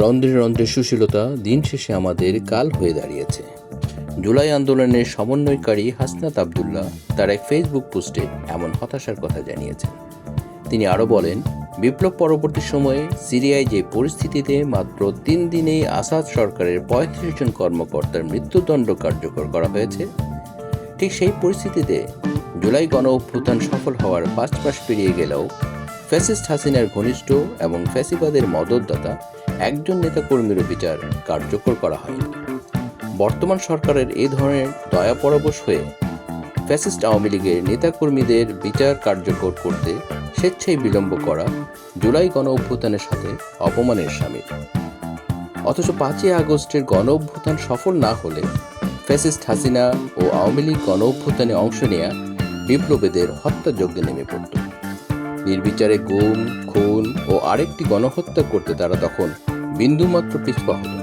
রন্ধ্রে রন্ধ্রে সুশীলতা দিন শেষে আমাদের কাল হয়ে দাঁড়িয়েছে। জুলাই আন্দোলনের সমন্বয়কারী হাসনাত আবদুল্লাহ তার এক ফেসবুক পোস্টে এমন হতাশার কথা জানিয়েছেন। তিনি আরও বলেন, বিপ্লব পরবর্তী সময়ে সিরিয়ায় যে পরিস্থিতিতে মাত্র তিন দিনেই আসাদ সরকারের পঁয়ত্রিশ জন কর্মকর্তার মৃত্যুদণ্ড কার্যকর করা হয়েছে, ঠিক সেই পরিস্থিতিতে জুলাই গণ অভ্যুত্থান সফল হওয়ার পাঁচ মাস পেরিয়ে গেলেও ফ্যাসিস্ট হাসিনার ঘনিষ্ঠ এবং ফ্যাসিবাদের মদতদাতা একজন নেতাকর্মীরও বিচার কার্যকর করা হয়নি বর্তমান সরকারের এই ধরনের দয়া পরবশ হয়ে ফ্যাসিস্ট আওয়ামী লীগের নেতাকর্মীদের বিচার কার্যকর করতে স্বেচ্ছায় বিলম্ব করা জুলাই গণ অভ্যুত্থানের সাথে অপমানের সামিল। অথচ পাঁচই আগস্টের গণ অভ্যুত্থান সফল না হলে ফ্যাসিস্ট হাসিনা ও আওয়ামী লীগ গণ অভ্যুত্থানে অংশ নেয়া বিপ্লবীদের হত্যাযজ্ঞে নেমে পড়ত। নির্বিচারে গুম খুন ও আরেকটি গণহত্যা করতে তারা তখন বিন্দুমাত্র পিছপা হতো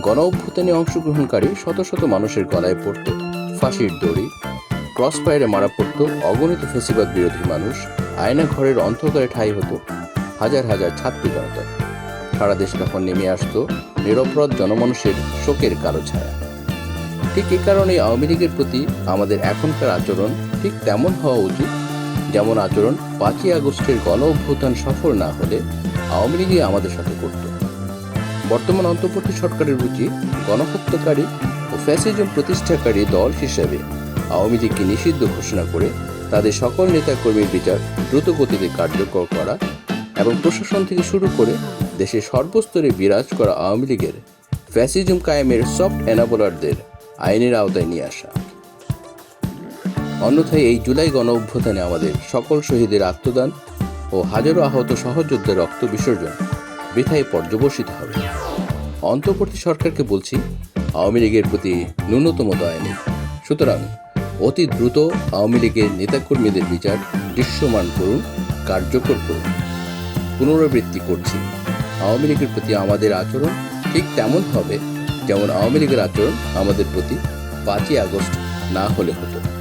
গণ অভ্যুত্থানে অংশগ্রহণকারী শত শত মানুষের গলায় পড়ত ফাঁসির দড়ি ক্রস ফায়ারে মারা পড়ত অগণিত ফেসিবাদ বিরোধী মানুষ, আয়না ঘরের অন্ধকারে ঠাই হতো হাজার হাজার ছাত্রী জনতা। সারা দেশ তখন নেমে আসতো নিরপরাধ জনমানুষের শোকের কালো ছায়া। ঠিক এই কারণে আওয়ামী লীগের প্রতি আমাদের এখনকার আচরণ ঠিক তেমন হওয়া উচিত যেমন আচরণ, পাঁচই আগস্টের গণ অভ্যুত্থান সফল না হলে আওয়ামী লীগই আমাদের সাথে করত। বর্তমান অন্তর্বর্তী সরকারের উচিত গণহত্যাকারী ও ফ্যাসিজম প্রতিষ্ঠাকারী দল হিসেবে আওয়ামী লীগকে নিষিদ্ধ ঘোষণা করে তাদের সকল নেতাকর্মীর বিচার দ্রুতগতিতে কার্যকর করা এবং প্রশাসন থেকে শুরু করে দেশের সর্বস্তরে বিরাজ করা আওয়ামী লীগের ফ্যাসিজম কায়েমের সফট এনাবলারদের আইনের আওতায় নিয়ে আসা। অন্যথায় এই জুলাই গণ অভ্যুত্থানে আমাদের সকল শহীদের আত্মদান ও হাজারো আহত সহযোদ্ধার রক্ত বিসর্জন বৃথায় পর্যবসিত হবে। অন্তর্বর্তী সরকারকে বলছি, আওয়ামী লীগের প্রতি ন্যূনতম দয়া নেই সুতরাং অতি দ্রুত আওয়ামী লীগের নেতাকর্মীদের বিচার দৃশ্যমান করুন, কার্যকর করুন। পুনরাবৃত্তি করছি। আওয়ামী লীগের প্রতি আমাদের আচরণ ঠিক তেমন হবে যেমন আওয়ামী লীগের আচরণ আমাদের প্রতি পাঁচই আগস্ট না হলে হতো।